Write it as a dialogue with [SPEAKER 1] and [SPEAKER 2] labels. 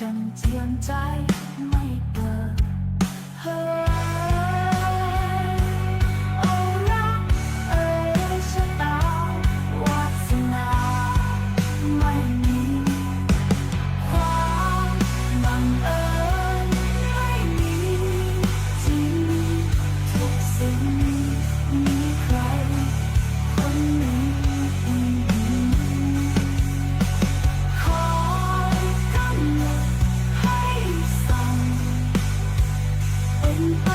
[SPEAKER 1] จนเจียมใจไม่ Bye.